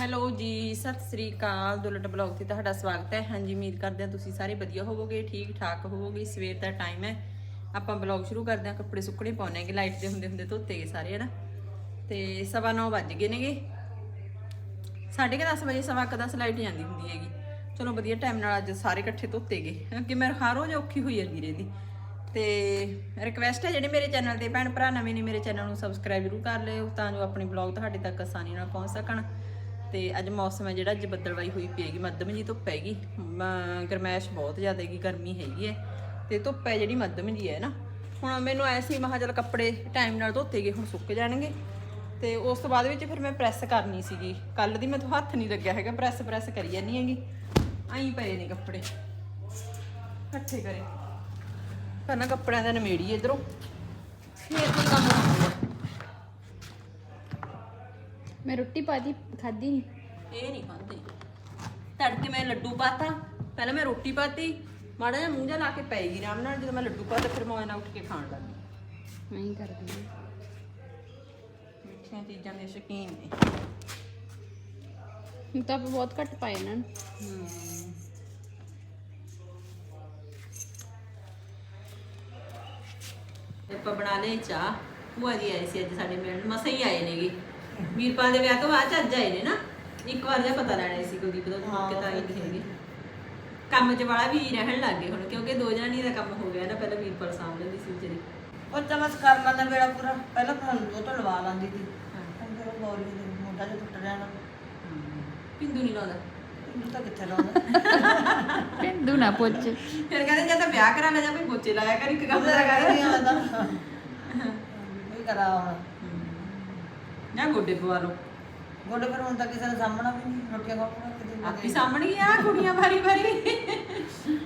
Hello ਜੀ, ਸਤਿ ਸ੍ਰੀ ਅਕਾਲ Dulat blog ਤੇ ਤੁਹਾਡਾ ਸਵਾਗਤ ਹੈ। ਹਾਂਜੀ, ਉਮੀਦ ਕਰਦੇ ਹਾਂ ਤੁਸੀਂ ਸਾਰੇ ਵਧੀਆ ਹੋਵੋਗੇ ਠੀਕ ਠਾਕ ਹੋਵੋਗੇ। ਸਵੇਰ ਦਾ ਟਾਈਮ ਹੈ। ਆਪਾਂ ਬਲੌਗ ਸ਼ੁਰੂ ਕਰਦੇ ਹਾਂ, ਕੱਪੜੇ ਸੁੱਕਣੇ ਪਾਉਣੇ ਹੈਗੇ, ਲਾਈਟ ਦੇ ਹੁੰਦੇ ਹੁੰਦੇ ਧੋਤੇ ਗਏ ਸਾਰੇ, ਹਨਾ? ਤੇ ਸਵਾ ਨੌ ਵੱਜ ਗਏ ਨੇਗੇ। ਸਾਢੇ ਕੁ ਦਸ ਵਜੇ ਸਵਾ ਕੁ ਦਸ ਲਾਈਟ ਜਾਂਦੀ ਹੁੰਦੀ ਹੈਗੀ। ਚਲੋ ਵਧੀਆ ਟਾਈਮ ਨਾਲ ਅੱਜ ਸਾਰੇ ਇਕੱਠੇ ਧੋਤੇ ਗਏ ਕਿਉਂਕਿ ਮੈਂ ਹਰ ਰੋਜ਼ ਔਖੀ ਹੋਈ ਜਾਂਦੀ ਰਹਿੰਦੀ। ਤੇ ਰਿਕਵੈਸਟ ਹੈ ਜਿਹੜੇ ਮੇਰੇ ਚੈਨਲ ਤੇ ਭੈਣ ਭਰਾ ਨਵੇਂ ਨੇ, ਮੇਰੇ ਚੈਨਲ ਨੂੰ ਸਬਸਕ੍ਰਾਈਬ ਜ਼ਰੂਰ ਕਰ ਲਿਓ, ਤਾਂ ਜੋ ਆਪਣੇ ਬਲੌਗ ਤੁਹਾਡੇ ਤੱਕ ਆਸਾਨੀ ਨਾਲ ਪਹੁੰਚ ਸਕਣ। ਤੇ ਅੱਜ ਮੌਸਮ ਹੈ ਜਿਹੜਾ, ਅੱਜ ਬੱਦਲਵਾਈ ਹੋਈ ਪਈ ਮੱਧਮ ਜੀ ਧੁੱਪ ਹੈਗੀ। ਗਰਮੈਸ਼ ਬਹੁਤ ਜ਼ਿਆਦਾ ਹੈਗੀ, ਗਰਮੀ ਹੈਗੀ ਹੈ। ਤੇ ਧੁੱਪ ਹੈ ਜਿਹੜੀ ਮੱਧਮ ਜੀ ਹੈ ਨਾ। ਹੁਣ ਮੈਨੂੰ ਐ ਸੀ ਮਹਾ ਚੱਲ ਕੱਪੜੇ ਟਾਈਮ ਨਾਲ ਧੋਤੇ ਗਏ, ਹੁਣ ਸੁੱਕ ਜਾਣਗੇ। ਤੇ ਉਸ ਤੋਂ ਬਾਅਦ ਵਿੱਚ ਫਿਰ ਮੈਂ ਪ੍ਰੈਸ ਕਰਨੀ ਸੀਗੀ। ਕੱਲ ਦੀ ਮੈਂ ਤੋਂ ਹੱਥ ਨਹੀਂ ਲੱਗਿਆ ਹੈਗਾ ਪ੍ਰੈਸ ਪ੍ਰੈਸ ਕਰੀ ਜਾਨੀ ਹੈਗੀ। ਆਈ ਪਏ ਨੇ ਕੱਪੜੇ। ਇਕੱਠੇ ਕਰੇ। ਪਹਿਲਾਂ ਕੱਪੜਿਆਂ ਦਾ ਨਮੇੜੀ ਇਧਰੋਂ। ਫਿਰ ਕੋਈ ਕੰਮ ਹੋਊਗਾ ਮੈਂ ਰੋਟੀ ਪਾਦੀ ਖਾਦੀ ਨਹੀਂ ਇਹ ਨਹੀਂ ਖਾਂਦੇ। ਤੜਕੇ ਮੈਂ ਲੱਡੂ ਪਾਤਾ ਪਹਿਲਾਂ ਮੈਂ ਰੋਟੀ ਪਾਤੀ ਮਾੜਾ ਜਿਹਾ ਮੂੰਹ ਜਿਹਾ ਲਾ ਕੇ ਪੈਗੀ ਆਰਾਮ ਨਾਲ ਜਦੋਂ ਮੈਂ ਲੱਡੂ ਪਾਤਾ ਫਿਰ ਮੈਂ ਉੱਠ ਕੇ ਖਾਣ ਲੱਗੀ ਮੈਂ ਹੀ ਕਰਦੀ ਹਾਂ। ਮਿੱਠੀਆਂ ਚੀਜ਼ਾਂ ਦੇ ਸ਼ੌਕੀਨ ਨੇ। ਹੁਣ ਤਾਂ ਆਪਾਂ ਬਹੁਤ ਘੱਟ ਪਾਏ ਇਹਨਾਂ ਨੂੰ। ਆਪਾਂ ਬਣਾ ਲਈ ਚਾਹ। ਭੂਆ ਜੀ ਆਏ ਸੀ ਅੱਜ ਸਾਡੇ ਮਿਲਣ ਮਸਾਂ ਹੀ ਆਏ ਨੇਗੇ। ਵੀਰਪਾਲ ਦੇ ਵਿਆਹ ਤੋਂ ਬਾਅਦ 'ਚ ਅੱਜ ਆਏ ਨੇ ਨਾ। ਇੱਕ ਵਾਰ ਜਿਹਾ ਪਤਾ ਲੈਣਾ ਸੀ ਕੁਲਦੀਪ ਦਾ ਮੁੜ ਕੇ ਤਾਂ ਨਹੀਂ ਹੈਗੇ ਕੰਮ 'ਚ ਵਾਲਾ ਵੀ ਰਹਿਣ ਲੱਗ ਗਏ ਹੁਣ ਕਿਉਂਕਿ ਦੋ ਜਣੀ ਦਾ ਕੰਮ ਹੋ ਗਿਆ ਨਾ ਪਹਿਲਾਂ ਵੀਰਪਾਲ ਸਾਂਭ ਲੈਂਦੀ ਸੀ ਵਿਚਾਰੀ। ਉਹ ਤਾਂ ਬਸ ਕਰ ਲੈਂਦਾ ਮੇਰਾ ਪੂਰਾ ਪਹਿਲਾਂ ਤਾਂ ਉਹ ਤੋਂ ਲਵਾ ਲੈਂਦੀ ਸੀ। ਹੁਣ ਫਿਰ ਉਹ ਬੌਲੀ ਦੇ ਮੋਢਾ ਜਿਹਾ ਟੁੱਟ ਰਿਹਾ ਨਾ। ਪਿੰਦੂ ਨਹੀਂ ਲਾਉਂਦਾ। ਇਹਨੂੰ ਤਾਂ ਕਿੱਥੇ ਲਾਉਂਦਾ? ਪਿੰਦੂ ਨਾ ਪੁੱਛ। ਫਿਰ ਕਹਿੰਦੇ ਜਾਂ ਤਾਂ ਵਿਆਹ ਕਰਾ ਲੈ ਜਾਂ ਕੋਈ ਬੋਚੇ ਲਾਇਆ ਕਰ ਇੱਕ ਕੰਮ ਦਾ ਕਰ। ਕਰ ਨਹੀਂ ਆਉਂਦਾ। ਇਹ ਕਰਾ ਹੁਣ। ਜਾਂ ਗੋਡੇ ਪਵਾ ਲਓ। ਗੋਡੇ ਪਰ ਹੁਣ ਤਾਂ ਕਿਸੇ ਨੇ ਸਾਹਮਣਾ ਵੀ ਨਹੀਂ ਰੋਟੀਆਂ ਖਾਣਾ ਕਿਤੇ ਆਪੀ ਸਾਹਮਣੇ ਆ ਕੁੜੀਆਂ ਵਾਰੀ ਵਾਰੀ।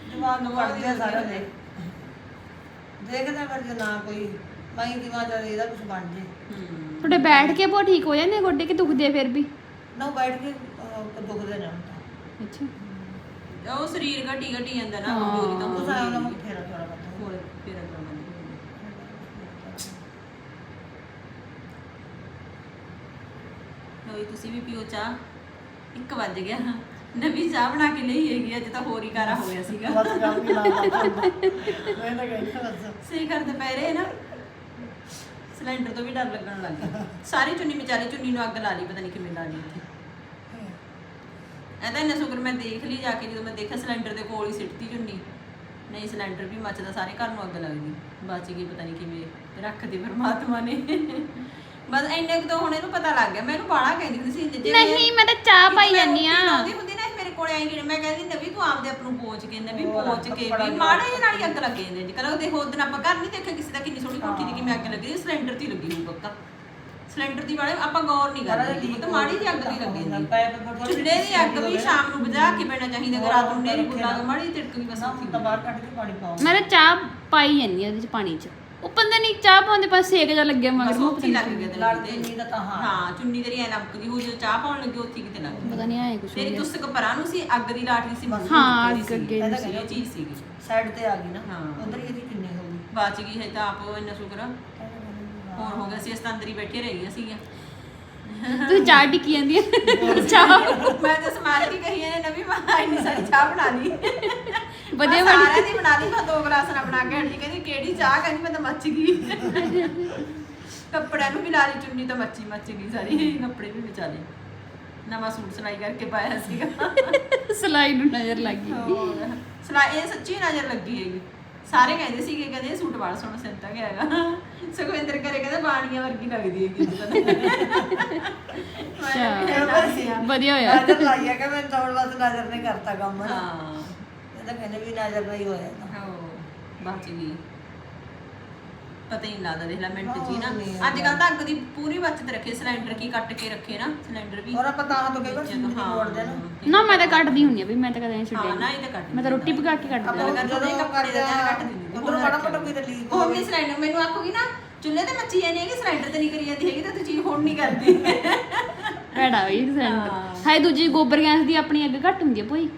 ਜਵਾਨ ਨੂੰ ਪੜਦੇ ਆ ਸਾਰਾ ਦੇ ਦੇਖਦਾ ਫਿਰ ਜੇ ਨਾ ਕੋਈ ਮਾਈ ਦੀ ਮਾਂ ਚੱਲ ਇਹਦਾ ਕੁਝ ਬਣ ਜੇ। ਤੁਹਾਡੇ ਬੈਠ ਕੇ ਬਹੁਤ ਠੀਕ ਹੋ ਜਾਂਦੇ ਗੋਡੇ ਕਿ ਦੁਖਦੇ ਆ ਫਿਰ ਵੀ? ਨਾ ਉਹ ਬੈਠ ਕੇ ਅਹ, ਦੁਖਦੇ ਨਾ ਅੱਛਾ। ਉਹ ਸਰੀਰ ਘਟੀ ਘਟੀ ਜਾਂਦਾ ਨਾ ਹਾਂ। ਕਮਜ਼ੋਰੀ ਤਾਂ ਉਹ ਸਾਰਾ ਹੁੰਦੀ ਉਹਨਾਂ ਹੈ। ਫੇਰਾ ਥੋੜਾ ਬੱਤਾ ਹੋਰ ਫਿਰ ਬੰਦ ਲੋਈ ਤੁਸੀਂ ਵੀ ਪੀਓ ਚਾਹ। 1 ਵੱਜ ਗਿਆ। ਨਵੀਂ ਚਾਹ ਬਣਾ ਕੇ ਲਈ ਹੈਗੀ ਅੱਜ ਤਾਂ ਹੋਰ ਹੀ ਕਾਰਾ ਹੋ ਗਿਆ ਸੀਗਾ। ਬਸ ਗੱਲ ਵੀ ਨਾ ਮੈਂ ਤਾਂ ਕਹਿੰਦਾ ਬਸ। ਸਹੀ ਕਰ ਦੁਪਹਿਰੇ ਨਾ ਸਿਲੰਡਰ ਤੋਂ ਵੀ ਡਰ ਲੱਗਣ ਲੱਗ ਗਿਆ। ਸਾਰੀ ਚੁੰਨੀ ਵਿਚਾਰੀ ਚੁੰਨੀ ਨੂੰ ਅੱਗ ਲਾ ਲਈ ਪਤਾ ਨਹੀਂ ਕਿਵੇਂ ਲਾ ਲਈ ਇੱਥੇ ਇਹ ਤਾਂ ਇੰਨਾ ਸ਼ੁਕਰ ਮੈਂ ਦੇਖ ਲਈ ਜਾ ਕੇ ਜਦੋਂ ਮੈਂ ਦੇਖਿਆ ਸਿਲੰਡਰ ਦੇ ਕੋਲ ਹੀ ਸਿੱਟਤੀ ਚੁੰਨੀ। ਨਹੀਂ ਸਿਲੰਡਰ ਵੀ ਮੱਚਦਾ ਸਾਰੇ ਘਰ ਨੂੰ ਅੱਗ ਲੱਗਦੀ ਬਚ ਗਈ ਪਤਾ ਨਹੀਂ ਕਿਵੇਂ ਰੱਖਦੀ ਪਰਮਾਤਮਾ ਨੇ। ਬਸ ਇੰਨੇ ਕੁ ਤੋਂ ਹੁਣ ਇਹਨੂੰ ਪਤਾ ਲੱਗ ਗਿਆ ਮੈਨੂੰ ਬਾਹਲਾ ਕਹਿੰਦੀ ਹੁੰਦੀ ਸੀ ਜੇ ਨਹੀਂ ਮੈਂ ਤਾਂ ਚਾਹ ਪਾਈ ਜਾਂਦੀ ਆ ਆਉਂਦੀ ਹੁੰਦੀ ਨਾ ਮੇਰੇ ਕੋਲੇ ਆਈ ਕਿ ਮੈਂ ਕਹਿੰਦੀ ਨਵੀ ਤੂੰ ਆਪਦੇ ਆਪ ਨੂੰ ਪੋਚ ਕੇ ਨਵੀ ਪੋਚ ਕੇ ਵੀ ਮਾੜੇ ਜਿਹੇ ਨਾਲ ਹੀ ਅੱਗ ਲੱਗ ਜਾਂਦੇ ਜੀ ਕਹਿੰਦਾ ਦੇਖੋ ਉਦੋਂ ਆਪਾਂ ਘਰ ਨਹੀਂ ਦੇਖਿਆ ਕਿਸੇ ਦਾ ਕਿੰਨੀ ਸੋਹਣੀ ਕੋਠੀ ਦੀ ਕਿਵੇਂ ਅੱਗ ਲੱਗੀ ਸਿਲੰਡਰ ਤੇ ਹੀ ਲੱਗੀ ਹੋਊ ਪੱਕਾ। ਸਿਲੰਡਰ ਦੀ ਵਾਲੇ ਆਪਾਂ ਗੌਰ ਨਹੀਂ ਕਰਦੇ ਉਹ ਤਾਂ ਮਾੜੀ ਜਿਹੀ ਅੱਗ ਦੀ ਲੱਗੀ ਹੁੰਦੀ। ਚੁੱਲ੍ਹੇ ਦੀ ਅੱਗ ਵੀ ਸ਼ਾਮ ਨੂੰ ਬੁਝਾ ਕੇ ਪੈਣਾ ਚਾਹੀਦਾ ਅਗਰ ਰਾਤ ਨੂੰ ਨੇਰੀ ਬੁੱਲਾ ਮਾੜੀ ਜਿਹੀ ਤਿੜਕ ਵੀ ਬਸ ਨਾ ਉੱਥੇ ਤਾਂ ਬਾਹਰ ਕੱਢ ਕੇ ਪਾਣੀ ਪਾਓ। ਮੈਂ ਤਾਂ ਚਾਹ ਪਾਈ ਜਾਂਦੀ ਆ ਉਹਦੇ ਚ ਪਾਣੀ ਚ। ਉਹ ਪਤਾ ਨਹੀਂ ਚਾਹ ਪਾਉਂਦੇ ਪਾਸ ਸੇਕ ਜਾ ਲੱਗਿਆ ਮਗਰ ਨੂੰ ਉੱਥੇ ਹੀ ਲੱਗ ਗਿਆ ਤੇ ਲੜਦੀ ਨਹੀਂ ਤਾਂ ਤਾਂ ਹਾਂ। ਹਾਂ ਚੁੰਨੀ ਤੇਰੀ ਐ ਲੰਕਦੀ ਹੋ ਜੋ ਚਾਹ ਪਾਉਣ ਲੱਗੇ ਉੱਥੇ ਕਿਤੇ ਲੱਗ ਗਈ। ਪਤਾ ਨਹੀਂ ਆਏ ਕੁਛ ਤੇਰੀ ਤੁਸਕ ਪਰਾਂ ਨੂੰ ਸੀ ਅੱਗ ਦੀ ਲਾਟਰੀ ਸੀ ਮੂੰਹ ਹਾਂ, ਅੱਗ ਅੱਗੇ ਸੀ। ਨੂੰ ਇਹ ਚੀਜ਼ ਸੀਗੀ। ਸਾਈਡ ਤੇ ਆ ਗਈ ਨਾ। ਹਾਂ। ਉਧਰ ਇਹਦੀ ਕਿੰਨੀ ਹੋ ਗਈ। ਬਚ ਗਈ ਹੈ ਤਾਂ ਆਪ ਇੰਨਾ ਸ਼ੁਕਰ। ਹੋਰ ਹੋ ਗਿਆ ਸੀ ਅਸੀਂ ਤਾਂ ਅੰਦਰ ਹੀ ਬੈਠੇ ਰਹਿ ਗਏ ਸੀਗੇ ਤੂੰ ਚਾਹ ਟਿੱਕੀ ਜਾਂਦੀ ਆ ਚਾਹ। ਮੈਂ ਤਾਂ ਸਮਾਰ ਕੇ ਕਹੀ ਇਹਨੇ ਨਵੀਂ ਮਾਂ ਇੰਨੀ ਸਾਰੀ ਚਾਹ ਬਣਾ ਲਈ। ਵਧੀਆ ਬਣੀ। ਸਾਰਿਆਂ ਦੀ ਬਣਾ ਲਈ ਮੈਂ ਦੋ ਗਲਾਸ ਨਾਲ ਬਣਾ ਕੇ ਹਟੀ ਕਹਿੰਦੀ ਕਿਹੜੀ ਚਾਹ? ਕਹਿੰਦੀ ਮੈਂ ਤਾਂ ਮੱਚ ਗਈ। ਕੱਪੜਿਆਂ ਨੂੰ ਵੀ ਲਾ ਲਈ ਚੁੰਨੀ ਤਾਂ ਮੱਚੀ ਮੱਚ ਗਈ ਸਾਰੀ। ਕੱਪੜੇ ਵੀ ਵਿਚਾ ਲਏ। ਨਵਾਂ ਸੂਟ ਸਿਲਾਈ ਕਰਕੇ ਪਾਇਆ ਸੀਗਾ। ਸਲਾਈ ਨੂੰ ਨਜ਼ਰ ਲੱਗ ਗਈ। ਹੋਰ। ਸਿਲਾਈ ਇਹ ਸੱਚੀ ਨਜ਼ਰ ਲੱਗੀ ਹੈਗੀ। ਸਾਰੇ ਕਹਿੰਦੇ ਸੀਗੇ ਕਹਿੰਦੇ ਇਹ ਸੂਟ ਬੜਾ ਸੋਹਣਾ ਸਿੰਤਾ ਗਿਆ ਹੈਗਾ। ਸੁਖਵਿੰਦਰ ਕਰੇ ਕਹਿੰਦਾ ਬਾਣੀਆਂ ਵਰਗੀ ਲੱਗਦੀ ਹੈਗੀ ਅੱਛਾ। ਵਧੀਆ ਹੋਇਆ। ਨਜ਼ਰ ਲਾਈ ਆ ਕਿ ਮੈਂ ਤਾਂ ਹੁਣ ਬਸ ਨਜ਼ਰ ਨਹੀਂ ਕਰਤਾ ਕੰਮ। ਨਾ ਹਾਂ। ਇਹ ਤਾਂ ਕਹਿੰਦੇ ਵੀ ਨਜ਼ਰ ਨਹੀਂ ਹੋਇਆ ਤਾਂ ਹੋ ਬਚ ਗਈ ਪਤਾ ਹੀ ਨਹੀਂ ਲੱਗਦਾ ਦੇਖ ਲੈ ਮਿੰਟ ਜੀ ਨਾ। ਅੱਜ ਕੱਲ ਤਾਂ ਅੱਗ ਦੀ ਪੂਰੀ ਬਚਤ ਰੱਖੇ ਸਿਲੰਡਰ ਕੀ ਕੱਟ ਕੇ ਰੱਖੇ ਨਾ ਸਿਲੰਡਰ ਵੀ। ਔਰ ਆਪਾਂ ਤਾਂ ਤੋਂ ਕਈ ਵਾਰ ਸਿੰਦੀ ਹਾਂ। ਮੋੜਦੇ ਨਾ। ਨਾ ਮੈਂ ਤਾਂ ਕੱਟਦੀ ਹੁੰਨੀ ਆ ਵੀ ਮੈਂ ਤਾਂ ਕਦੇ ਨਹੀਂ ਹਾਂ ਛੱਡਿਆ ਨਾ ਇਹ ਤਾਂ ਕੱਟ ਮੈਂ ਤਾਂ ਰੋਟੀ ਪਕਾ ਕੇ ਕੱਟਦੀ ਆਪਾਂ ਜਦੋਂ ਕੱਟਦੇ ਦਾ ਆ ਕੱਟ ਦਿੰਦੀ ਉਧਰ ਮਾੜਾ ਮੋਟਾ ਕੋਈ ਰਿਲੀਫ ਹੁਣ ਨਹੀਂ ਸਿਲੰਡਰ ਮੈਨੂੰ ਆਖੂਗੀ ਨਾ ਚੁੱਲ੍ਹੇ ਤੇ ਮੱਚੀ ਜਾਂਦੀ ਹੈਗੀ ਸਿਲੰਡਰ ਤੇ ਨਹੀਂ ਕਰੀ ਜਾਂਦੀ ਹੈਗੀ ਤਾਂ ਤੂੰ ਚੀਜ਼ ਹੁਣ ਨਹੀਂ ਕਰਦੀ। ਭੈੜਾ ਹੋਈ ਸਿਲੰਡਰ। ਹਾਏ ਦੂਜੀ ਗੋਬਰ ਗੈਸ ਦੀ ਆਪਣੀ ਅੱਗ ਘੱਟ ਹੁੰਦੀ ਆ ਭੋਈ।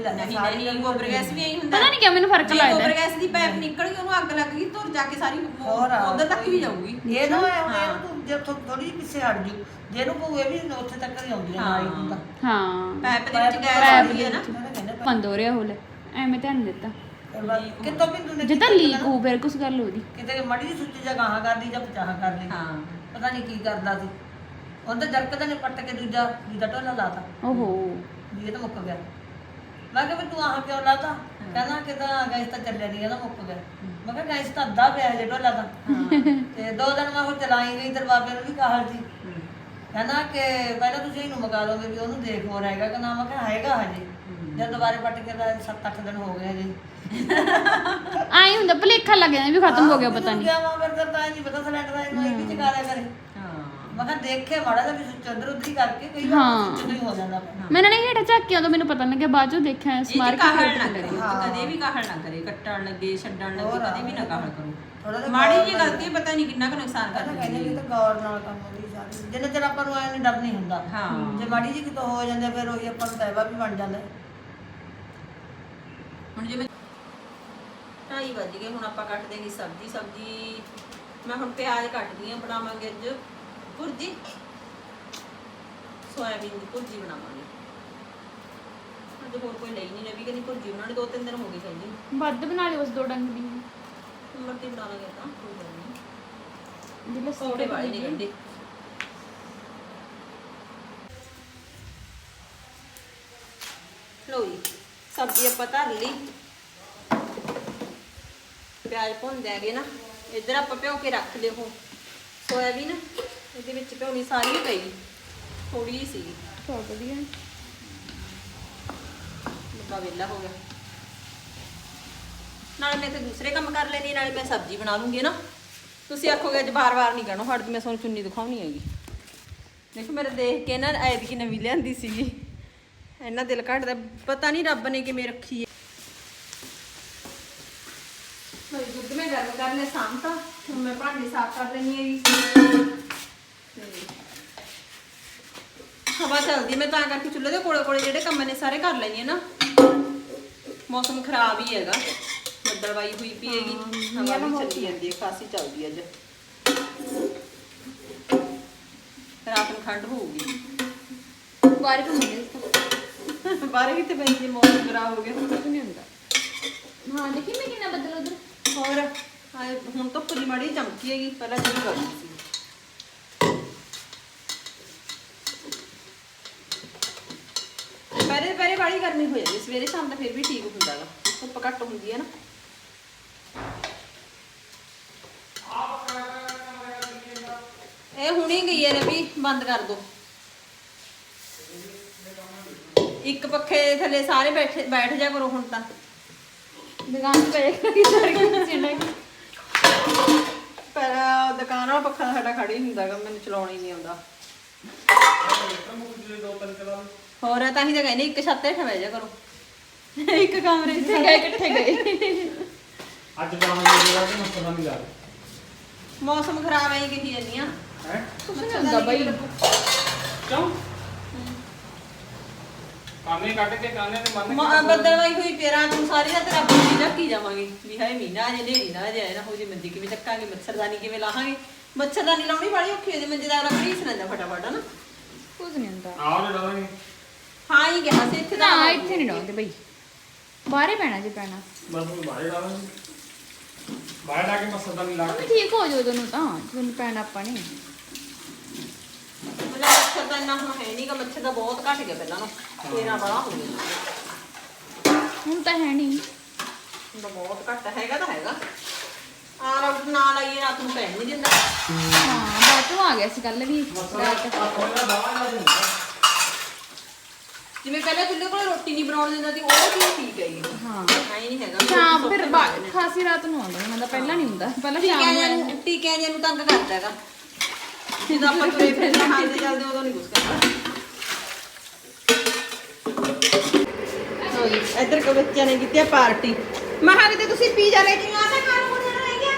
ਐਵੇਂ ਲੱਗਦਾ ਨਹੀਂ ਸਾਰੀ ਨਹੀਂ ਗੋਬਰ ਗੈਸ ਵੀ ਐਂ ਹੁੰਦਾ। ਪਤਾ ਨਹੀਂ ਕਿਉਂ ਮੈਨੂੰ ਫ਼ਰਕ ਜੇ ਲੱਗਦਾ। ਗੋਬਰ ਗੈਸ ਦੀ ਪਾਈਪ ਨਿਕਲ ਗਈ ਉਹਨੂੰ ਅੱਗ ਲੱਗ ਗਈ ਤੁਰ ਜਾ ਕੇ ਸਾਰੀ ਹੋਰ ਆ, ਉਧਰ ਤੱਕ ਵੀ ਜਾਊਗੀ। ਇਹ ਨਾ ਹੋਇਆ ਹੁਣ ਇਹਨੂੰ ਤੂੰ ਜੇ ਥੋੜੀ ਜਿਹੀ ਪਿੱਛੇ ਹਟ ਜੂ ਜੇ ਇਹਨੂੰ ਪਊ ਇਹ ਵੀ ਉੱਥੇ ਤੱਕ ਹੀ ਆਉਂਦੀ ਹੈ ਨਾਲ ਹੀ ਹੁੰਦਾ। ਹਾਂ। ਪਾਈਪ ਦੇ ਵਿੱਚ ਗੈਸ ਪਾਈਪ ਆਉਂਦੀ ਹੈ ਨਾ। ਇਹਨਾਂ ਨੇ ਕਹਿੰਦੇ ਬੰਦ ਹੋ ਰਿਹਾ ਹੋਲੇ ਐਵੇਂ ਧਿਆਨ ਨੀ ਦਿੱਤਾ। ਫਿਰ ਬਸ ਕਿਤੋਂ ਬਿੰਦੂ ਨੇ ਜੇ ਤਾਂ ਲੀਕ ਹੋ ਫਿਰ ਕੁਛ ਗੱਲ ਹੋਦੀ ਕਿਤੇ ਮੜੀ ਦੀ ਸੁੱਚੀ ਜਾਂ ਗਾਹਾਂ ਕਰਦੀ ਜਾਂ ਪਚਾਹ ਕਰ ਲਈ। ਹਾਂ। ਪਤਾ ਨਹੀਂ ਕੀ ਕਰਦਾ ਸੀ। ਉਹਦਾ ਜਰਕਦਾ ਨੇ ਪੱਟ ਕੇ ਦੂਜਾ ਦੂਜਾ ਟੋਲਾ ਲਾਤਾ। ਓਹੋ। ਵੀ ਇਹ ਤਾਂ ਮੁੱਕ ਗਿਆ। ਮੈਂ ਕਿਹਾ ਵੀ ਤੂੰ ਆਹ ਕਿਉਂ ਲਾਤਾ? ਕਹਿੰਦਾ ਕਿ ਤਾਂ ਗੈਸ ਤਾਂ ਚੱਲਿਆ ਨਹੀਂ ਕਹਿੰਦਾ ਮੁੱਕ ਗਿਆ। ਮੈਂ ਕਿਹਾ ਗੈਸ ਤਾਂ ਅੱਧਾ ਪਿਆ ਜੇ ਟੋਲਾ ਤਾਂ ਤੇ ਦੋ ਦਿਨ ਮੈਂ ਉਹ ਚਲਾਈ ਗਈ ਤੇ ਬਾਬੇ ਨੂੰ ਵੀ ਕਹਾ ਸੀ। ਕਹਿੰਦਾ ਕਿ ਪਹਿਲਾਂ ਤੁਸੀਂ ਇਹਨੂੰ ਮਗਾ ਲਓਗੇ ਵੀ ਉਹਨੂੰ ਦੇਖ ਹੋ ਰਹੇਗਾ ਕਿ ਨਾ। ਮੈਂ ਕਿਹਾ ਹੈਗਾ ਹਜੇ। ਜਦ ਦੁਬਾਰੇ ਪੱਟ ਕੇ ਤਾਂ 7-8 ਦਿਨ ਹੋ ਗਏ ਹਜੇ। ਆਈ ਹੁੰਦਾ ਭਲੇਖਾ ਲੱਗ ਜਾਂਦਾ ਵੀ ਖਤਮ ਹੋ ਗਿਆ ਪਤਾ ਨਹੀਂ ਗਿਆ ਮੈਂ ਫਿਰ ਤਾਂ ਨਹੀਂ ਪਤਾ ਸਿਲੰਡਰ ਦਾ ਇਹਨੂੰ ਇਹ ਵੀ ਚਕਾ ਲਿਆ ਕਰੇ। ਮੈਂ ਕਿਹਾ ਦੇਖੇ ਮਾੜਾ ਜਿਹਾ ਵੀ ਸੁੱਚ ਉਧਰ ਕਰਕੇ ਕਈ ਵਾਰ ਹਾਂ। ਸੁੱਚ ਨਹੀਂ ਹੋ ਜਾਂਦਾ ਪਿਆ। ਮੈंने ਨਹੀਂ ਹੇਠਾਂ ਝਾਕਿਆ ਤਾਂ ਮੈਨੂੰ ਪਤਾ ਨੀ ਲੱਗਿਆ ਬਾਅਦ ਚੋਂ ਦੇਖਿਆ ਇਹ ਸਮਾਰ ਚ ਕੇ ਕਾਹਲ ਫਿਰ ਨਾ ਪਤਾ ਕਰੇ ਲੱਗਿਆ। ਕਦੇ ਵੀ ਕਾਹਲ ਨਾ ਕਰੇ ਕੱਟਣ ਲੱਗੇ ਛੱਡਣ ਲੱਗੇ ਹੋਰ ਆ। ਕਦੇ ਵੀ ਨਾ ਕਾਹਲ ਕਰੋ ਥੋੜਾ ਜਿਹਾ ਮਾੜੀ ਗੌਰ ਜੀ ਨਾਲ- ਗਲਤੀ ਪਤਾ ਨਹੀਂ ਕਿੰਨਾ ਕੁ ਨੁਕਸਾਨ ਕਰ ਕਹਿੰਦੇ ਦਿੰਦੀ ਕਹਿੰਦੇ ਹੈ ਕਿ ਤਾਂ ਗੌਰ ਨਾਲ ਕੰਮ ਹੋਈ ਸਾਰੀ ਜਿੰਨੇ ਚਿਰ ਆਪਾਂ ਨੂੰ ਐ ਨਹੀਂ ਡਰ ਨਹੀਂ ਹੁੰਦਾ ਹਾਂ ਜੇ ਮਾੜੀ ਜੀ ਕਿਤੋਂ ਹੋ ਜਾਂਦੇ ਫਿਰ ਉਹੀ ਆਪਾਂ ਨੂੰ ਤੈਵਾ ਵੀ ਬਣ ਜਾਂਦਾ ਹੁਣ ਜਿਵੇਂ ਢਾਈ ਵੱਜ ਗਏ ਹੁਣ ਆਪਾਂ ਕੱਟ ਦੇਂਗੇ ਸਬਜ਼ੀ ਸਬਜ਼ੀ ਮੈਂ ਹੁਣ ਪਿਆਜ਼ ਕੱਟਦੀ ਆ ਬਣਾਵਾਂਗੇ ਅੱਜ ਭੁਰਜੀ ਸੋਇਆਬੀਨ ਦੀ ਭੁਰਜੀ ਬਣਾਵਾਂਗੇ। ਅੱਜ ਹੋਰ ਕੋਈ ਲਈ ਨਹੀਂ ਨਵੀਂ ਕਹਿੰਦੀ ਭੁਰਜੀ ਬਣਾਉਣੀ ਦੋ ਤਿੰਨ ਦਿਨ ਹੋ ਗਏ ਕਹਿੰਦੀ ਵੱਧ ਬਣਾ ਲਿਓ ਬਸ ਦੋ ਡੰਗ ਦੀ ਮਰਤੀ ਬਣਾ ਲਾਂਗੇ ਤਾਂ ਕੋਈ ਗੱਲ ਨਹੀਂ ਜਿਹੜੇ ਸੋੜੇ ਵਾਲੇ ਨਹੀਂ ਗੰਡੇ ਲਓ ਜੀ ਸਬਜ਼ੀ ਆਪਾਂ ਧਰ ਲਈ। ਪਿਆਜ਼ ਭੁੰਨ ਦਿਆਂਗੇ ਨਾ ਇੱਧਰ ਆਪਾਂ ਭਿਓ ਕੇ ਰੱਖ ਲਿਓ ਸੋਇਆਬੀਨ। ਇਹਦੇ ਵਿੱਚ ਭਿਉਣੀ ਸਾਰੀ ਹੀ ਪਈ। ਥੋੜੀ ਹੀ ਸੀ ਬਹੁਤ ਵਧੀਆ। ਮੁੱਦਾ ਵੇਲਾ ਹੋ ਗਿਆ। ਨਾਲੇ ਮੈਂ ਤੇ ਦੂਸਰੇ ਕੰਮ ਕਰ ਲੈਣੀ ਨਾਲੇ ਮੈਂ ਸਬਜ਼ੀ ਬਣਾ ਲੂੰਗੀ ਨਾ। ਤੁਸੀਂ ਆਖੋਗੇ ਅੱਜ ਬਾਰ-ਬਾਰ ਨਹੀਂ ਕਹਿਣਾ ਹੜਦੀ ਮੈਂ ਤੁਹਾਨੂੰ ਚੁੰਨੀ ਦਿਖਾਉਣੀ ਹੈਗੀ। ਦੇਖੋ ਮੇਰੇ ਦੇਖ ਕੇ ਨਾ ਐਤਕੀ ਨਵੀਂ ਲਿਆਂਦੀ ਸੀਗੀ। ਇੰਨਾ ਦਿਲ ਘਟਦਾ ਪਤਾ ਨਹੀਂ ਰੱਬ ਨੇ ਕਿਵੇਂ ਰੱਖੀ ਹੈ। ਮੈਂ ਦੁੱਧ ਮੈਂ ਗਰਮ ਕਰ ਲਿਆ ਸਾਂਤਾ ਹੁਣ ਮੈਂ ਭਾਂਡੇ ਸਾਫ਼ ਕਰ ਲੈਣੀ ਹੈਗੀ। ਹਵਾ ਚੱਲਦੀ ਮੈਂ ਤਾਂ ਕਰਕੇ ਚੁੱਲ੍ਹੇ ਦੇ ਕੋਲੇ ਕੋਲੇ ਜਿਹੜੇ ਕੰਮ ਨੇ ਸਾਰੇ ਕਰ ਲੈਣੀ ਹੈ ਨਾ। ਮੌਸਮ ਖਰਾਬ ਹੀ ਹੈਗਾ ਬੱਦਲਵਾਈ ਹੋਈ ਪਈ ਹੈਗੀ ਹਵਾ ਵੀ ਚੱਲੀ ਜਾਂਦੀ ਹੈ ਖਾਸੀ ਚੱਲਦੀ ਅੱਜ। ਰਾਤ ਨੂੰ ਠੰਡ ਹੋਊਗੀ। ਬਾਰੇ ਘੁੰਮਦੇ ਬਾਹਰ ਕਿਤੇ ਪਈ ਜੇ ਮੌਸਮ ਖਰਾਬ ਹੋ ਗਿਆ ਕੁਝ ਨਹੀਂ ਹੁੰਦਾ। ਹਾਂ ਦੇਖੀ ਮੈਂ ਕਿੰਨਾ ਬੱਦਲ ਉਧਰ। ਹੋਰ ਆਏ ਹੁਣ ਧੁੱਪ ਦੀ ਮਾੜੀ ਚਮਕੀ ਹੈਗੀ ਪਹਿਲਾਂ ਜਿਹੜੀ ਗਰਮੀ ਸੀ ਵਾਲੀ ਗਰਮੀ ਹੋ ਜਾਂਦੀ ਸਵੇਰੇ ਸ਼ਾਮ ਦਾ ਫਿਰ ਵੀ ਠੀਕ ਹੁੰਦਾ ਗਾ ਧੁੱਪ ਘੱਟ ਹੁੰਦੀ ਹੈ ਨਾ। ਇਹ ਹੁਣੀ ਗਈ ਹੈ ਰਵੀ ਬੰਦ ਕਰ ਦੋ। ਇੱਕ ਪੱਖੇ ਥੱਲੇ ਸਾਰੇ ਬੈਠੇ ਬੈਠ ਜਾ ਕਰੋ ਹੁਣ ਤਾਂ। ਦੁਕਾਨ ਤੇ ਪਏ ਕਰੀ ਸਾਰੇ ਚਿੰਡਾ ਪਰ ਦੁਕਾਨ ਵਾਲਾ ਪੱਖਾ ਸਾਡਾ ਖੜਾ ਹੀ ਹੁੰਦਾ ਗਾ ਮੈਨੂੰ ਚਲਾਉਣਾ ਹੀ ਨਹੀਂ ਆਉਂਦਾ। ਹੋਰ ਤਾਂ ਹੀ ਤਾਂ ਕਹਿੰਦੇ ਇੱਕ ਛੱਤ ਹੇਠ ਬਹਿ ਜਾ ਕਰੋ। ਇੱਕ ਕਮਰੇ 'ਚ ਗਏ ਇਕੱਠੇ ਗਏ। ਅੱਜ ਬਣਾਉਣ ਦੀ ਜਗ੍ਹਾ ਤੇ ਮਸਲਾ ਨਹੀਂ ਲਾ ਮੌਸਮ ਖਰਾਬ ਐਂ ਕਹੀ ਜਾਂਦੀਆਂ ਹੈ? ਕੁਝ ਨਹੀਂ ਹੁੰਦਾ ਬਾਈ। ਕਿਉਂ? ਕਾਨੇ ਕੱਢ ਕੇ ਕਾਨੇ ਤੇ ਮੰਨ ਮ- ਬੱਦਲਵਾਈ ਹੋਈ ਪਈ ਰਾਤ ਨੂੰ ਸਾਰੀ ਰਾਤ ਰੱਬ ਨੂੰ ਝੱਕੀ ਜਾਵਾਂਗੇ। ਵੀ ਹਾਏ ਮਹੀਨਾ ਜੇ ਨੇਰੀ ਨਾ ਜੇ ਨਾ ਹੋ ਜੇ ਮੰਦੀ ਕਿਵੇਂ ਚੱਕਾਂਗੇ ਮੱਛਰਦਾਨੀ ਕਿਵੇਂ ਲਾਹਾਂਗੇ। ਮੱਛਰਦਾਨੀ ਲਾਉਣੀ ਵਾਲੀ ਔਖੀ ਹੋ ਜੇ ਮੰਜੇ ਦਾ ਅਗਲਾ ਘੜੀਸ ਲੈਂਦਾ ਫਟਾਫਟ ਹਨਾ? ਕੁਝ ਨਹੀਂ ਹੁੰਦਾ। ਆਹ ਦੇ ਡਾਲਾਂਗੇ ਹਾਂ ਹੀ ਕਿਹਾ ਸੀ ਇੱਥੇ ਦਾ ਨਾ ਇੱਥੇ ਨਹੀਂ ਡਾਉਂਦੇ ਬਈ। ਬਾਹਰੇ ਪੈਣਾ ਜੇ ਪੈਣਾ। ਬਸ ਉਹ ਬਾਹਰ ਡਾਲਾਂਗੇ ਬਾਹਰ ਲਾ ਕੇ ਮਸਲਾ ਨਹੀਂ ਲਾ ਉਹ ਕੇ। ਠੀਕ ਹੋ ਜਾਓ ਤੁਹਾਨੂੰ ਤਾਂ ਤੁਹਾਨੂੰ ਪੈਣਾ ਆਪਾਂ ਨੇ। ਮਤਲਬ ਮੱਛਰ ਦਾ ਇੰਨਾ ਹੁਣ ਹੈ ਨਹੀਂਗਾ ਮੱਛਰ ਦਾ ਬਹੁਤ ਘਟ ਗਿਆ ਪਹਿਲਾਂ ਨੂੰ ਤੇਰਾ ਬੜਾ ਹੋ ਗਿਆ। ਹੁਣ ਤਾਂ ਹੈ ਨਹੀਂ ਹੁਣ ਤਾਂ ਬਹੁਤ ਘੱਟ ਹੈਗਾ ਤਾਂ ਹੈਗਾ। ਆ ਨਾ ਲਾਈਏ ਰਾਤ ਨੂੰ ਪੈਣ ਨਹੀਂ ਦਿੰਦਾ ਹਾਂ ਬਾਅਦ ਚੋਂ ਆ ਗਿਆ ਸੀ ਕੱਲ ਵੀ ਰਾਤ ਆਪਣੇ ਦਾ ਬਾਹਰ ਲਾ ਦਿੰਦਾ। ਜਿਵੇਂ ਪਹਿਲਾਂ ਚੁੱਲ੍ਹੇ ਕੋਲ ਰੋਟੀ ਨਹੀਂ ਬਣਾਉਣ ਦਿੰਦਾ ਸੀ ਉਹ ਚੀਜ਼ ਠੀਕ ਹੈਗੀ ਹਾਂ। ਐ ਨਹੀਂ ਹੈਗਾ ਸ਼ਾਮ ਫਿਰ ਬਾ- ਖਾਸੀ ਰਾਤ ਨੂੰ ਆਉਂਦਾ ਮੈਨੂੰ ਤਾਂ ਪਹਿਲਾਂ ਨਹੀਂ ਹੁੰਦਾ। ਪਹਿਲਾਂ ਸ਼ਾਮ ਟੀਕਿਆਂ ਨੂੰ। ਜਿਹਾ ਆਉਂਦਾ। ਨੂੰ ਟੀਕਿਆਂ ਜਿਹਾ ਨੂੰ ਤੰਗ ਕਰਦਾ ਹੈਗਾ। ਜਦੋਂ ਆਪਾਂ ਤੁਰੇ ਫਿਰਦੇ ਹਾਂ ਤੇ ਚੱਲਦੇ ਉਦੋਂ ਨਹੀਂ ਕੁਝ ਕਰਦਾ। ਹੋਈ ਇੱਧਰ ਕੋ ਬੱਚਿਆਂ ਨੇ ਕੀਤੀ ਆ ਪਾਰਟੀ। ਮਹਾਂ ਕਿਤੇ ਤੁਸੀਂ ਪੀਜ਼ਾ ਲੈ ਕੇ ਆ ਤਾਂ ਖਾਣ ਨੂੰ ਜਾਣਾ ਰਹਿ ਗਿਆ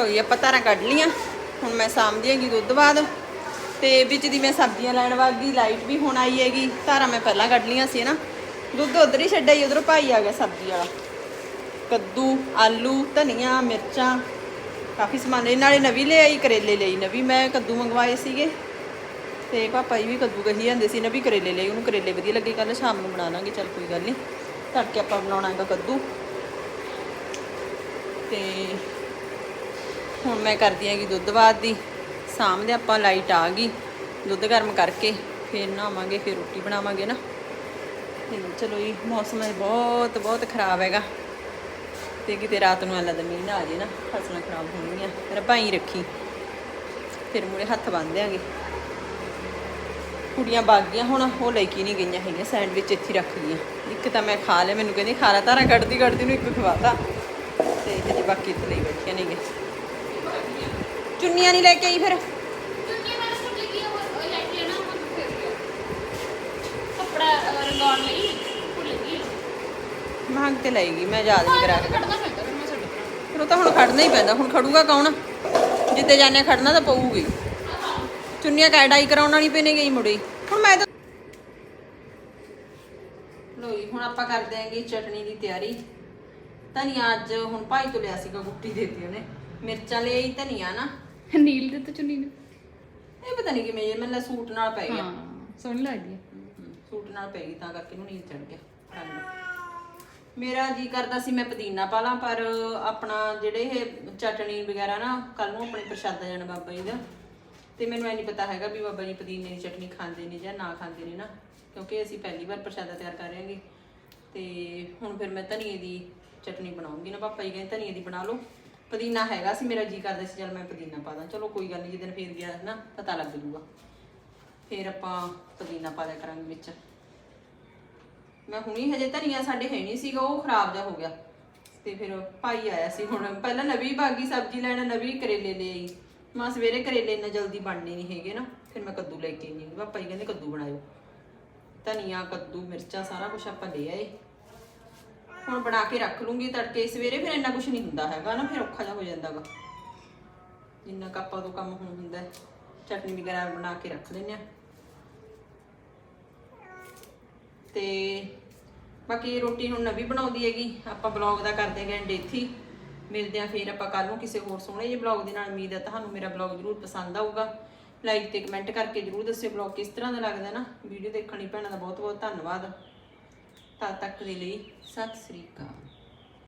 ਲੋ ਜੀ ਆਪਾਂ ਧਾਰਾਂ ਕੱਢ ਲੀਆਂ ਹੁਣ ਮੈਂ ਸਾਂਭਦੀ ਹੈਗੀ ਦੁੱਧ ਬਾਅਦ। ਤੇ ਵਿੱਚ ਦੀ ਮੈਂ ਸਬਜ਼ੀਆਂ ਲੈਣ ਵਗ ਗਈ ਲਾਈਟ ਵੀ ਹੁਣ ਆਈ ਹੈਗੀ। ਧਾਰਾਂ ਮੈਂ ਪਹਿਲਾਂ ਕੱਢ ਲੀਆਂ ਸੀ ਨਾ। ਦੁੱਧ ਉਧਰ ਹੀ ਛੱਡਿਆ ਜੀ ਉਧਰੋਂ ਭਾਈ ਆ ਗਿਆ ਸਬਜ਼ੀ ਵਾਲਾ। ਕੱਦੂ, ਆਲੂ, ਧਨੀਆ, ਮਿਰਚਾਂ, ਕਾਫੀ ਸਮਾਨ। ਇਹ ਨਾਲੇ ਨਵੀਂ ਲੈ ਆਈ, ਕਰੇਲੇ ਲਈ। ਨਵੀਂ ਮੈਂ ਕੱਦੂ ਮੰਗਵਾਏ ਸੀਗੇ। ਤੇ ਪਾਪਾ ਜੀ ਵੀ ਕੱਦੂ ਕਹੀ ਜਾਂਦੇ ਸੀ, ਨਵੀਂ ਕਰੇਲੇ ਲਈ। ਉਹਨੂੰ ਕਰੇਲੇ ਵਧੀਆ ਲੱਗੇ ਕੱਲ ਸ਼ਾਮ ਨੂੰ ਬਣਾ ਲਾਂਗੇ। ਚੱਲ ਕੋਈ ਗੱਲ ਨਹੀਂ ਤੜਕੇ ਆਪਾਂ ਬਣਾਉਣਾ ਹੈਗਾ ਕੱਦੂ। ਤੇ ਹੁਣ ਮੈਂ ਕਰਦੀ ਹੈਗੀ ਦੁੱਧ ਬਾਅਦ ਦੀ। ਸਾਹਮਣੇ ਆਪਾਂ ਲਾਈਟ ਆ ਗਈ। ਦੁੱਧ ਗਰਮ ਕਰਕੇ ਫਿਰ ਨਹਾਵਾਂਗੇ, ਫਿਰ ਰੋਟੀ ਬਣਾਵਾਂਗੇ ਨਾ। ਚਲੋ ਜੀ, ਮੌਸਮ ਹੈ ਬਹੁਤ ਬਹੁਤ ਖਰਾਬ ਹੈਗਾ। ਤੇ ਕਿਤੇ ਰਾਤ ਨੂੰ ਐਂ ਲੱਗਦਾ ਮੀਂਹ ਨਾ ਆ ਜੇ ਨਾ, ਫਸਲਾਂ ਖਰਾਬ ਹੋਣਗੀਆਂ। ਭਾਈ ਰੱਖੀ। ਫਿਰ ਮੂਰੇ ਹੱਥ ਬੰਨ੍ਹ ਦਿਆਂਗੇ। ਕੁੜੀਆਂ ਵਗ ਗਈਆਂ ਹੁਣ, ਉਹ ਲੈ ਕੇ ਨਹੀਂ ਗਈਆਂ ਹੈਗੀਆਂ, ਸੈਂਡਵਿਚ ਇੱਥੇ ਰੱਖ ਗਈਆਂ ਇੱਕ ਤਾਂ ਮੈਂ ਖਾ ਲਿਆ, ਮੈਨੂੰ ਕਹਿੰਦੀ ਖਾ ਲਾ ਤਾਰਾ ਕੱਢਦੀ ਕੱਢਦੀ ਨੂੰ ਇੱਕ ਖਵਾਤਾ। ਤੇ ਹਜੇ ਬਾਕੀ ਇੱਥੇ ਲਈ ਬੈਠੀਆਂ ਨੇਗੇ ਚੁੰਨੀਆਂ ਨਹੀਂ ਲੈ ਕੇ ਆਈ ਫਿਰ? ਕਿਉਂਕਿ ਮੈਂ ਭੁੱਲ ਗਈ ਉਹ ਲੈ ਕੇ ਨਾ ਹੁਣ ਫਿਰ ਕੱਪੜਾ ਰੰਗਾਉਣ ਲਈ ਭੁੱਲ ਗਈ। ਮੰਗ ਤੇ ਲਏਗੀ ਮੈਂ ਯਾਦ ਨਹੀਂ ਕਰਾ ਕੇ। ਕੱਢਣਾ ਪੈਂਦਾ ਫਿਰ ਮੈਂ ਛੱਡ ਫਿਰ ਉਹ ਤਾਂ ਹੁਣ ਖੜਨਾ ਹੀ ਪੈਂਦਾ ਹੁਣ ਖੜੂਗਾ ਕੌਣ? ਜਿੱਤੇ ਜਾਣੇ ਖੜਨਾ ਤਾਂ ਪਊਗੀ। ਚੁੰਨੀਆਂ ਕੈਡਾਈ ਕਰਾਉਣ ਵਾਲੀ ਪੈਣੇ ਗਈ ਮੁੜੀ। ਹੁਣ ਮੈਂ ਤਾਂ ਲੋ ਜੀ ਹੁਣ ਆਪਾਂ ਕਰਦੇ ਆਂਗੇ ਚਟਨੀ ਦੀ ਤਿਆਰੀ। ਧਨੀਆ ਅੱਜ ਹੁਣ ਭਾਈ ਤੋਂ ਲਿਆ ਸੀਗਾ ਗੁੱਟੀ ਦੇਤੀ ਉਹਨੇ। ਮਿਰਚਾਂ ਲੈ ਆਈ ਧਨੀਆ ਨਾ। ਨੀਲ ਦੇ ਤੇ ਚੁੰਨੀ ਨੂੰ। ਇਹ ਪਤਾ ਨਹੀਂ ਕਿਵੇਂ ਮੈਨੂੰ ਸੂਟ ਨਾਲ ਪੈ ਗਿਆ। ਹਾਂ ਸੋਹਣੀ ਲੱਗਦੀ ਹੈ ਹਮ, ਸੂਟ ਨਾਲ ਪੈ ਗਈ ਤਾਂ ਕਰਕੇ ਨੂੰ ਨੀਂਦ ਚੜ ਗਿਆ। ਮੇਰਾ ਜੀ ਕਰਦਾ ਸੀ ਮੈਂ ਪੁਦੀਨਾ ਪਾ ਲਾਂ ਪਰ ਆਪਣਾ ਜਿਹੜੇ ਇਹ ਚਟਣੀ ਵਗੈਰਾ ਨਾ ਕੱਲ ਨੂੰ ਆਪਣੇ ਪ੍ਰਸ਼ਾਦਾ ਜਾਣਾ ਬਾਬਾ ਜੀ ਦਾ। ਤੇ ਮੈਨੂੰ ਐ ਨਹੀਂ ਪਤਾ ਹੈਗਾ ਵੀ ਬਾਬਾ ਜੀ ਪੁਦੀਨੇ ਦੀ ਚਟਨੀ ਖਾਂਦੇ ਨੇ ਜਾਂ ਨਾ ਖਾਂਦੇ ਨੇ ਨਾ ਕਿਉਂਕਿ ਅਸੀਂ ਪਹਿਲੀ ਵਾਰ ਪ੍ਰਸ਼ਾਦਾ ਤਿਆਰ ਕਰ ਰਹੇ ਹਾਂਗੇ। ਤੇ ਹੁਣ ਫਿਰ ਮੈਂ ਧਨੀਏ ਦੀ ਚਟਨੀ ਬਣਾਉਂਗੀ ਨਾ ਪਾਪਾ ਜੀ ਕਹਿੰਦੇ ਧਨੀਏ ਦੀ ਬਣਾ ਲਓ। ਪੁਦੀਨਾ ਹੈਗਾ ਸੀ, ਮੇਰਾ ਜੀ ਕਰਦਾ ਸੀ, ਚਲ ਮੈਂ ਪੁਦੀਨਾ ਪਾ ਦਾਂ। ਚਲੋ ਕੋਈ ਗੱਲ ਨਹੀਂ ਜਿੱਦਣ ਫੇਰ ਗਿਆ ਨਾ, ਪਤਾ ਲੱਗ ਜੂਗਾ। ਫਿਰ ਆਪਾਂ ਪੁਦੀਨਾ ਪਾ ਦਿਆ ਕਰਾਂਗੇ ਵਿੱਚ। ਮੈਂ ਹੁਣੀ ਹਜੇ ਧਨੀਆ ਸਾਡੇ ਹੈ ਨਹੀਂ ਸੀਗਾ, ਉਹ ਖਰਾਬ ਜਾ ਹੋ ਗਿਆ। ਤੇ ਫਿਰ ਭਾਈ ਆਇਆ ਸੀ ਹੁਣ, ਪਹਿਲਾਂ ਨਵੀਂ ਬਾਗੀ ਸਬਜ਼ੀ ਲੈਣਾ, ਨਵੀਂ ਕਰੇਲੇ ਲੈ ਆਈ। ਮੈਂ ਸਵੇਰੇ ਕਰੇਲੇ ਇੰਨਾ ਜਲਦੀ ਬਣਨੇ ਨਹੀਂ ਹੈਗੇ ਨਾ, ਫਿਰ ਮੈਂ ਕੱਦੂ ਲੈ ਕੇ ਆਈ ਨਹੀਂ ਪਾਪਾ ਜੀ ਕਹਿੰਦੇ ਕੱਦੂ ਬਣਾਇਓ। ਧਨੀਆ, ਕੱਦੂ, ਮਿਰਚਾਂ, ਸਾਰਾ ਕੁਝ ਆਪਾਂ ਲੈ ਆਏ। ਹੁਣ ਬਣਾ ਕੇ ਰੱਖ ਲੂੰਗੀ ਤੜਕੇ, ਸਵੇਰੇ ਫਿਰ ਇੰਨਾ ਕੁਝ ਨਹੀਂ ਹੁੰਦਾ ਹੈਗਾ ਨਾ, ਫਿਰ ਔਖਾ ਜਿਹਾ ਹੋ ਜਾਂਦਾਗਾ ਜਿੰਨਾ ਕੁ ਆਪਾਂ ਤੋਂ ਕੰਮ ਹੁਣ ਹੁੰਦਾ ਹੈ। ਚਟਨੀ ਵਗੈਰਾ ਬਣਾ ਕੇ ਰੱਖ ਲੈਂਦੇ ਆ ਤੇ ਬਾਕੀ ਰੋਟੀ ਹੁਣ ਨਵੀਂ ਬਣਾਉਂਦੀ ਹੈਗੀ, ਆਪਾਂ ਬਲੌਗ ਦਾ ਕਰਦੇ ਗਏ ਐਂਡ ਇੱਥੇ ਹੀ। ਮਿਲਦੇ ਆ ਫਿਰ ਆਪਾਂ ਕੱਲ ਨੂੰ ਕਿਸੇ ਹੋਰ ਸੋਹਣੇ ਜਿਹੇ ਬਲੌਗ ਦੇ ਨਾਲ, ਉਮੀਦ ਹੈ ਤੁਹਾਨੂੰ ਮੇਰਾ ਬਲੌਗ ਜ਼ਰੂਰ ਪਸੰਦ ਆਊਗਾ ਲਾਈਕ ਤੇ ਕਮੈਂਟ ਕਰਕੇ ਜ਼ਰੂਰ ਦੱਸਿਓ ਬਲੌਗ ਕਿਸ ਤਰ੍ਹਾਂ ਦਾ ਲੱਗਦਾ ਨਾ ਵੀਡੀਓ ਦੇਖਣ ਲਈ ਭੈਣਾਂ ਦਾ ਬਹੁਤ ਬਹੁਤ ਧੰਨਵਾਦ ਤਦ ਤੱਕ ਦੇ ਲਈ ਸਤਿ ਸ੍ਰੀ ਅਕਾਲ।